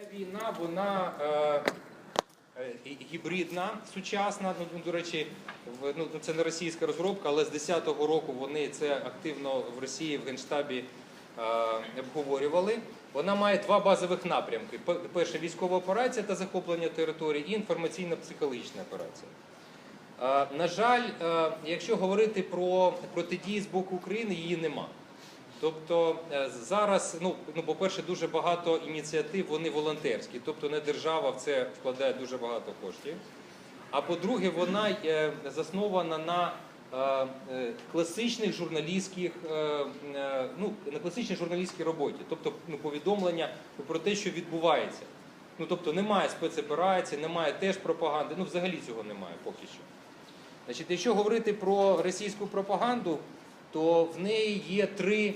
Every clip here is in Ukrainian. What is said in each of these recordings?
Ця війна, вона е, е, гібридна, сучасна. Ну, ну, до речі, в, ну, це не російська розробка, але з 10-го року вони це активно в Росії в Генштабі е, обговорювали. Вона має два базових напрямки: Пе- перше військова операція та захоплення території, і інформаційно-психологічна операція. Е, На жаль, е, якщо говорити про протидії з боку України, її нема. Тобто е, зараз, ну, ну по-перше, дуже багато ініціатив, вони волонтерські, тобто не держава в це вкладає дуже багато коштів. А по-друге, вона заснована на е, е, класичних журналістських, ну, на класичній журналістській роботі, тобто ну, повідомлення про те, що відбувається. Ну, тобто немає спецоперацій, немає теж пропаганди, ну взагалі цього немає поки що. Значить, якщо говорити про російську пропаганду, то в неї є три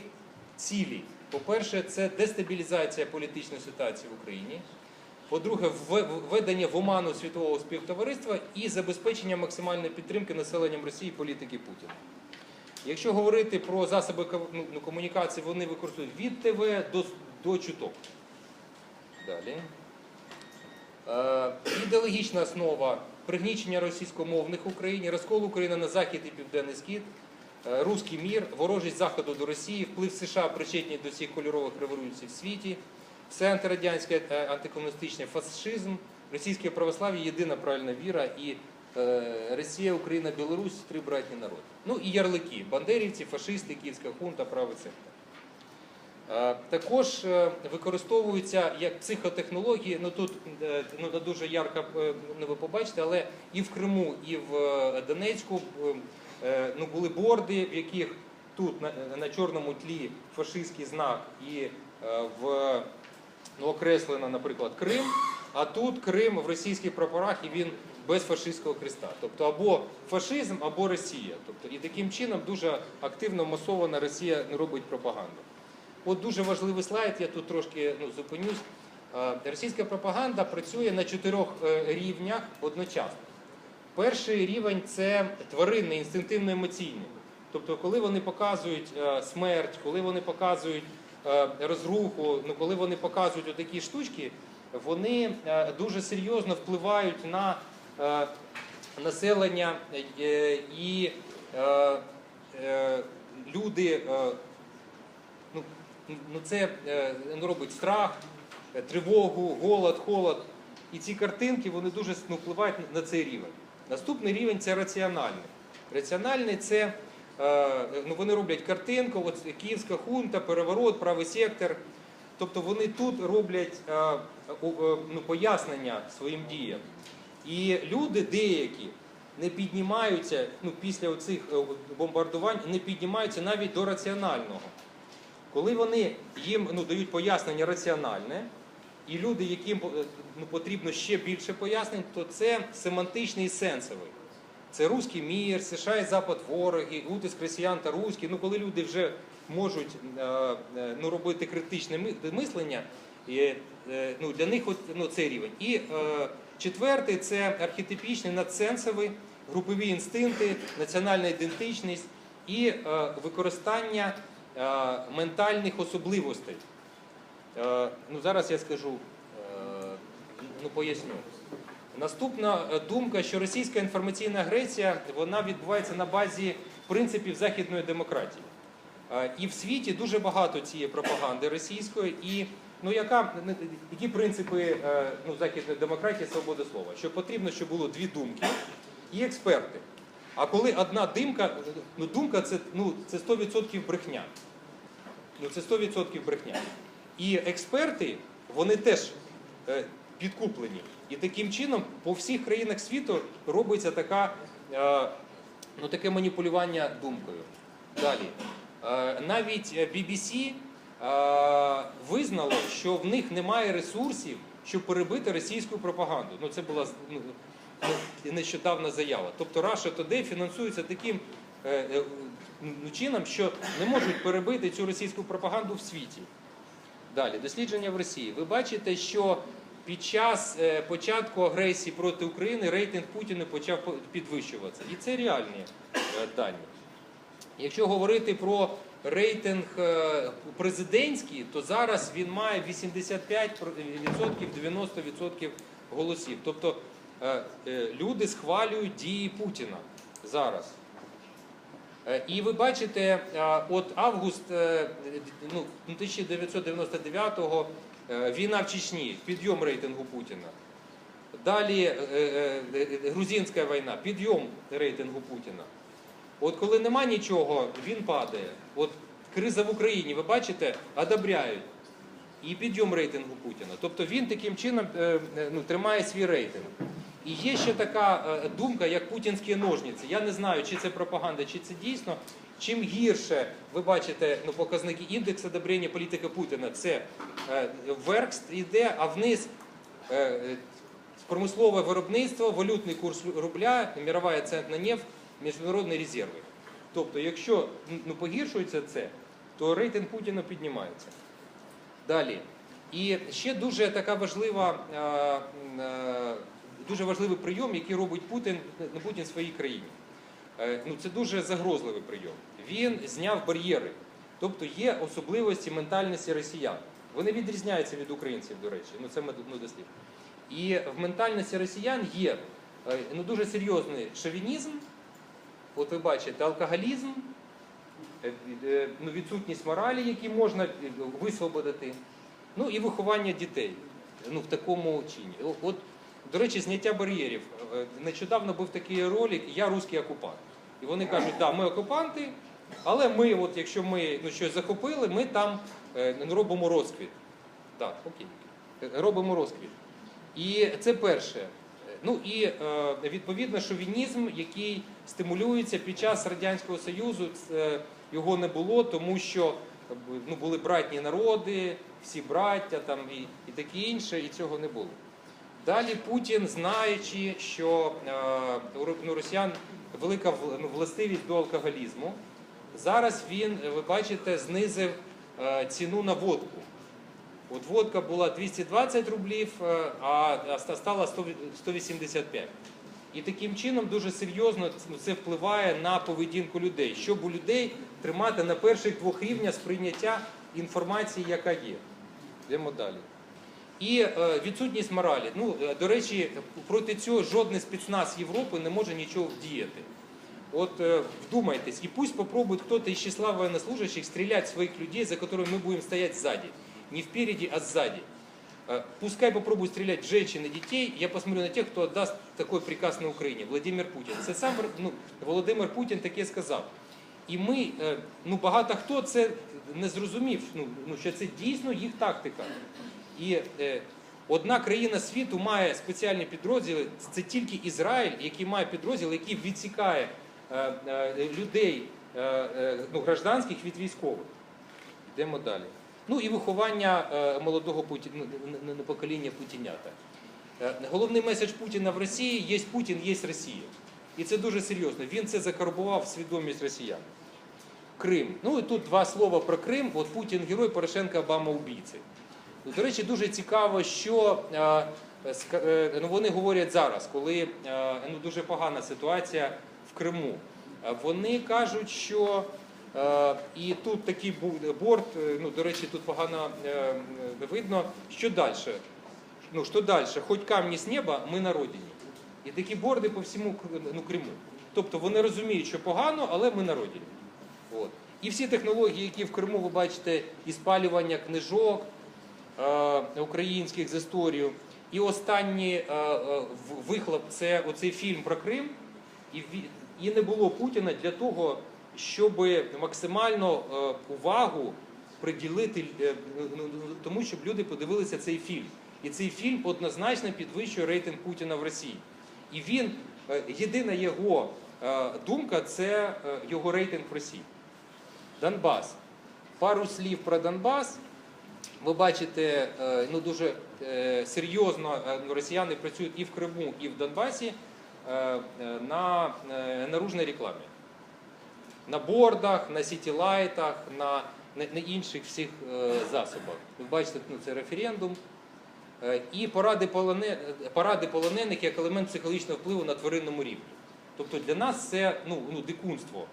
цілі. По-перше, це дестабілізація політичної ситуації в Україні. По-друге, введення в оману світового співтовариства і забезпечення максимальної підтримки населенням Росії політики Путіна. Якщо говорити про засоби ну, ну, комунікації, вони використовують від ТВ до, до чуток. Далі. Е, Ідеологічна основа пригнічення російськомовних в Україні, розкол України на захід і південний схід, руський мір, ворожість заходу до Росії, вплив США причетні до всіх кольорових революцій в світі, все антирадянське е, антикомуністичне фашизм, російське православ'я єдина правильна віра і е, Росія, Україна, Білорусь три братні народи. Ну і ярлики бандерівці, фашисти, київська хунта, правий сектор. Е, Також е, використовуються як психотехнології. Ну тут е, ну, не дуже ярко е, ну, ви побачите, але і в Криму, і в е, Донецьку е, е, ну, були борди, в яких тут на, на чорному тлі фашистський знак і е, в ну, окреслено, наприклад, Крим. А тут Крим в російських прапорах і він без фашистського креста. Тобто або фашизм, або Росія. Тобто і таким чином дуже активно масована Росія робить пропаганду. От дуже важливий слайд, я тут трошки ну, зупинюсь. Е, Російська пропаганда працює на чотирьох е, рівнях одночасно. Перший рівень це тваринний, інстинктивно-емоційний. Тобто, коли вони показують е, смерть, коли вони показують е, розруху, ну коли вони показують такі штучки, вони е, дуже серйозно впливають на населення і люди. ну, ну це ну, робить страх, тривогу, голод, холод. І ці картинки вони дуже ну, впливають на цей рівень. Наступний рівень це раціональний. Раціональний це е, ну, вони роблять картинку, от Київська хунта, переворот, правий сектор. Тобто вони тут роблять е, е, ну, пояснення своїм діям. І люди деякі не піднімаються ну, після оцих е, бомбардувань, не піднімаються навіть до раціонального. Коли вони їм ну, дають пояснення раціональне, і люди, яким е, ну, потрібно ще більше пояснень, то це семантичний і сенсовий. Це руський мір, США і Запад вороги, утиск росіян та руські. Ну, коли люди вже можуть е, е, ну, робити критичне мислення, ну, для них цей рівень. І четвертий це архетипічний надсенсовий, групові інстинкти, національна ідентичність і використання ментальних особливостей. Е, ну, зараз я скажу, е, ну, поясню. Наступна е, думка, що російська інформаційна агресія вона відбувається на базі принципів західної демократії. І в світі дуже багато цієї пропаганди російської, і ну, яка, які принципи ну, західної демократії свободи слова? Що потрібно, щоб було дві думки і експерти. А коли одна думка, ну думка це, ну, це 100% брехня. Ну це 100% брехня. І експерти, вони теж е, підкуплені. І таким чином по всіх країнах світу робиться така, е, ну, таке маніпулювання думкою. Далі. Е, навіть BBC визнало, що в них немає ресурсів, щоб перебити російську пропаганду. Ну, це була ну, ну, нещодавна заява. Тобто Russia Today фінансується таким чином, що не можуть перебити цю російську пропаганду в світі. Далі, дослідження в Росії. Ви бачите, що під час е, початку агресії проти України рейтинг Путіна почав підвищуватися. І це реальні е, дані. Якщо говорити про рейтинг е, президентський, то зараз він має 85%, 90% голосів. Тобто люди схвалюють дії Путіна зараз. Е, І ви бачите, е, от август е, ну, 1999-го е, війна в Чечні, підйом рейтингу Путіна. Далі грузинська війна, підйом рейтингу Путіна. От коли нема нічого, він падає. От криза в Україні, ви бачите, одобряють. І підйом рейтингу Путіна. Тобто він таким чином ну, тримає свій рейтинг. І є ще така е, думка, як путінські ножниці. Я не знаю, чи це пропаганда, чи це дійсно. Чим гірше ви бачите ну, показники індексу одобрення політики Путіна, це е, вверх йде, а вниз е, е, промислове виробництво, валютний курс рубля, мірова центна нефть, міжнародні резерви. Тобто, якщо ну, погіршується це, то рейтинг Путіна піднімається. Далі. І ще дуже така важлива, е, е, дуже важливий прийом, який робить Путін, не Путін своїй країні. Е, Ну, це дуже загрозливий прийом. Він зняв бар'єри, тобто є особливості ментальності росіян. Вони відрізняються від українців, до речі. Ну це ми ну, дослід. І в ментальності росіян є е, ну, дуже серйозний шовінізм, от ви бачите, алкоголізм, е, ну, відсутність моралі, які можна висвободити, ну і виховання дітей ну, в такому чині. От, до речі, зняття бар'єрів. Е, Нещодавно був такий ролик Я русський окупант. І вони кажуть, да, ми окупанти, але ми, от, якщо ми ну, щось захопили, ми там е, робимо розквіт. Так, окей. Е, Робимо розквіт. І це перше. Ну і відповідно шовінізм, який стимулюється під час Радянського Союзу, його не було, тому що ну, були братні народи, всі браття там, і, і таке інше, і цього не було. Далі Путін, знаючи, що е, ну, росіян велика ну, властивість до алкоголізму, зараз він, е, ви бачите, знизив е, ціну на водку. От водка була 220 рублів, а стала 185. І таким чином дуже серйозно ну, це впливає на поведінку людей, щоб у людей тримати на перших двох рівнях сприйняття інформації, яка є. Йдемо далі. І е, відсутність моралі. Ну, е, до речі, проти цього жодний спецназ Європи не може нічого вдіяти. От э, вдумайтесь, и пусть попробует кто-то из числа военнослужащих стрелять в своих людей, за которыми мы будем стоять сзади. Не впереди, а сзади. Э, Пускай попробуют стрелять в женщин и детей, я посмотрю на тех, кто отдаст такой приказ на Україні. Владимир Путін. Це сам ну, Володимир Путін таке сказав. І ми, е, ну багато хто це не зрозумів, ну, ну, що це дійсно їх тактика. І е, одна країна світу має спеціальні підрозділи, це тільки Ізраїль, який має підрозділ, який відсікає е, е, людей ну, гражданських від військових. Йдемо далі. Ну і виховання молодого Путі... ну, покоління путінята. Головний меседж Путіна в Росії є Путін, є Росія. І це дуже серйозно. Він це закарбував в свідомість росіян. Крим. Ну і тут два слова про Крим. От Путін герой, Порошенко Обама убійці. До речі, дуже цікаво, що е, е, ну, вони говорять зараз, коли е, ну, дуже погана ситуація в Криму. Вони кажуть, що і тут такий борт, ну, до речі, тут погано видно, що далі. Ну, що далі? Хоч камні з неба, ми на родині. І такі борди по всьому ну, Криму. Тобто вони розуміють, що погано, але ми на родині. От. І всі технології, які в Криму ви бачите, і спалювання книжок українських з історією. І останній е, е, вихлоп це оцей фільм про Крим. І, не було Путіна для того, щоб максимально е, увагу приділити е, ну, ну, тому, щоб люди подивилися цей фільм. І цей фільм однозначно підвищує рейтинг Путіна в Росії. І він, е, єдина його е, думка це е, його рейтинг в Росії. Донбас. Пару слів про Донбас. Ви бачите, е, ну дуже е, серйозно е, росіяни працюють і в Криму, і в Донбасі на наружній рекламі. На бордах, на сітілайтах, на, на, інших всіх засобах. Ви бачите, ну, це референдум. І поради, полоне, поради полонених як елемент психологічного впливу на тваринному рівні. Тобто для нас це ну, ну, дикунство.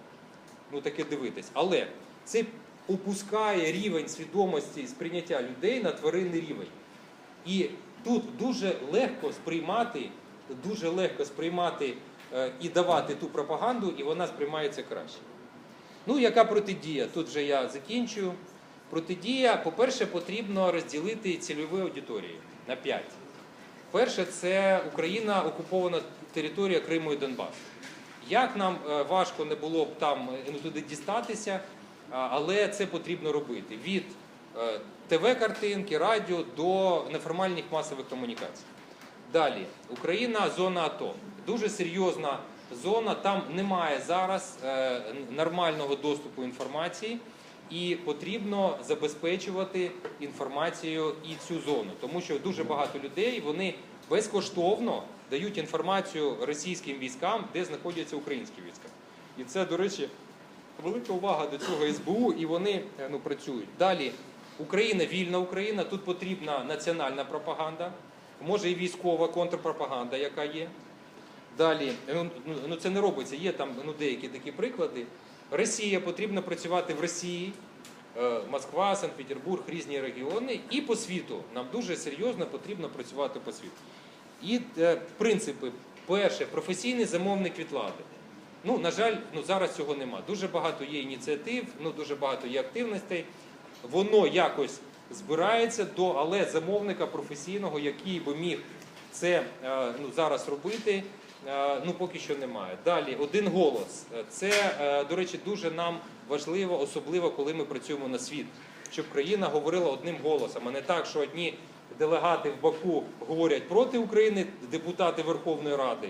ну, таке дивитись. Але це опускає рівень свідомості сприйняття людей на тваринний рівень. І тут дуже легко сприймати, дуже легко сприймати е, і давати ту пропаганду, і вона сприймається краще. Ну, яка протидія? Тут вже я закінчую. Протидія, по-перше, потрібно розділити цільові аудиторії на п'ять. Перше, це Україна окупована територія Криму і Донбасу. Як нам е, важко не було б там е, туди дістатися, але це потрібно робити від е, ТВ-картинки, радіо до неформальних масових комунікацій. Далі, Україна зона АТО. Дуже серйозна зона. Там немає зараз е, нормального доступу інформації, і потрібно забезпечувати інформацією і цю зону, тому що дуже багато людей вони безкоштовно дають інформацію російським військам, де знаходяться українські війська. І це, до речі, велика увага до цього СБУ, і вони е, ну, працюють. Далі Україна вільна Україна. Тут потрібна національна пропаганда, може і військова контрпропаганда, яка є. Далі, ну, ну, ну це не робиться, є там ну, деякі такі приклади. Росія потрібно працювати в Росії, е, Москва, Санкт-Петербург, різні регіони, і по світу. Нам дуже серйозно потрібно працювати по світу. І е, принципи: перше, професійний замовник від влади. Ну, на жаль, ну зараз цього нема. Дуже багато є ініціатив, ну дуже багато є активностей. Воно якось збирається до, але замовника професійного, який би міг це е, ну, зараз робити, е, ну поки що немає. Далі один голос. Це, е, до речі, дуже нам важливо, особливо коли ми працюємо на світ, щоб країна говорила одним голосом, а не так, що одні делегати в Баку говорять проти України, депутати Верховної Ради.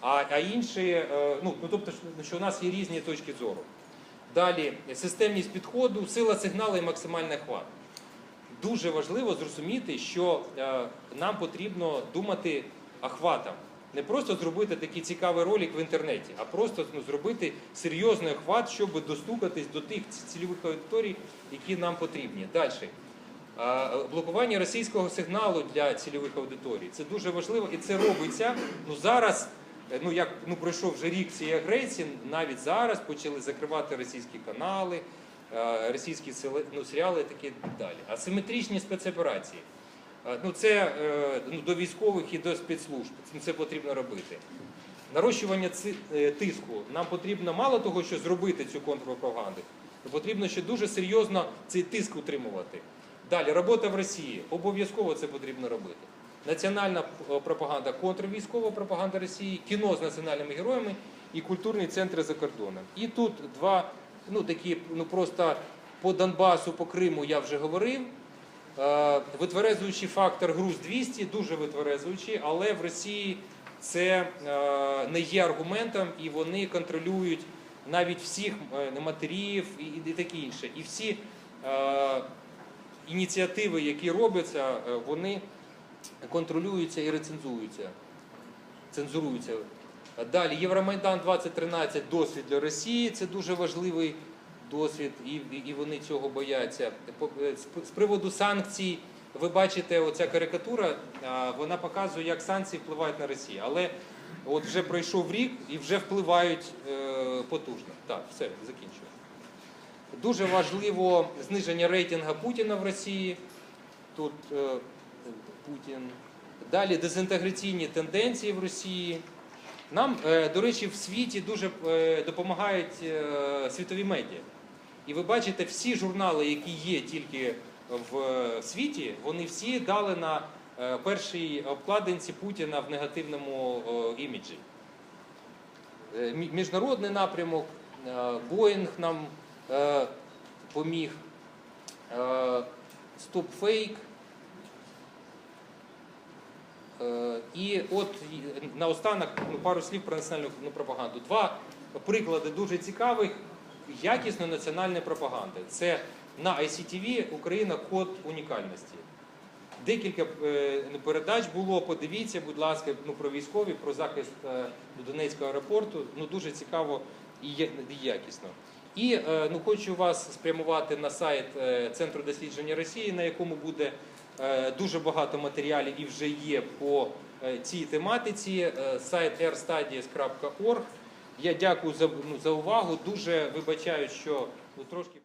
А, а інші, е, ну, ну тобто, що- що у нас є різні точки зору. Далі системність підходу, сила сигналу і максимальний охват. Дуже важливо зрозуміти, що е, нам потрібно думати охватом. Не просто зробити такий цікавий ролик в інтернеті, а просто ну, зробити серйозний охват, щоб достукатись до тих цільових аудиторій, які нам потрібні. Далі. Е, Блокування російського сигналу для цільових аудиторій. Це дуже важливо і це робиться. Ну зараз, ну як ну пройшов вже рік цієї агресії, навіть зараз почали закривати російські канали, е, російські ну, серіали і такі далі. Асиметричні спецоперації. Е, Ну це е, ну, до військових і до спецслужб. Це, потрібно робити. Нарощування е, тиску. Нам потрібно мало того, що зробити цю контрпропаганду, потрібно ще дуже серйозно цей тиск утримувати. Далі, робота в Росії. Обов'язково це потрібно робити. Національна е, пропаганда, контрвійськова пропаганда Росії, кіно з національними героями і культурні центри за кордоном. І тут два, ну такі, ну просто по Донбасу, по Криму я вже говорив. Е, Витверезуючий фактор груз 200, дуже витверезуючий, але в Росії це е, не є аргументом, і вони контролюють навіть всіх матерів і, таке інше. І всі ініціативи, які робляться, вони контролюються і рецензуються. Цензуруються. Далі Євромайдан 2013 досвід для Росії. Це дуже важливий досвід, і, і- вони цього бояться. Е, з- З приводу санкцій, ви бачите, оця карикатура, вона показує, як санкції впливають на Росію. Але от вже пройшов рік і вже впливають е, потужно. Так, все, закінчую. Дуже важливо зниження рейтингу Путіна в Росії. Тут е, Путін. Далі дезінтеграційні тенденції в Росії. Нам, е, до речі, в світі дуже е, допомагають е, світові медіа. І ви бачите, всі журнали, які є тільки в світі, вони всі дали на першій обкладинці Путіна в негативному іміджі. Міжнародний напрямок, Боїнг нам поміг, Стоп Фейк. Е, І от наостанок ну, пару слів про національну ну, пропаганду. Два приклади дуже цікавих якісної національної пропаганди. Це на ICTV Україна код унікальності. Декілька е, передач було. Подивіться, будь ласка, ну про військові, про захист е, Донецького аеропорту. Ну дуже цікаво і якісно. І е, ну хочу вас спрямувати на сайт е, Центру дослідження Росії, на якому буде е, дуже багато матеріалів і вже є по е, цій тематиці. Е, Сайт airstudies.org. Я дякую за, ну, за увагу. Дуже вибачаю, що ну, трошки.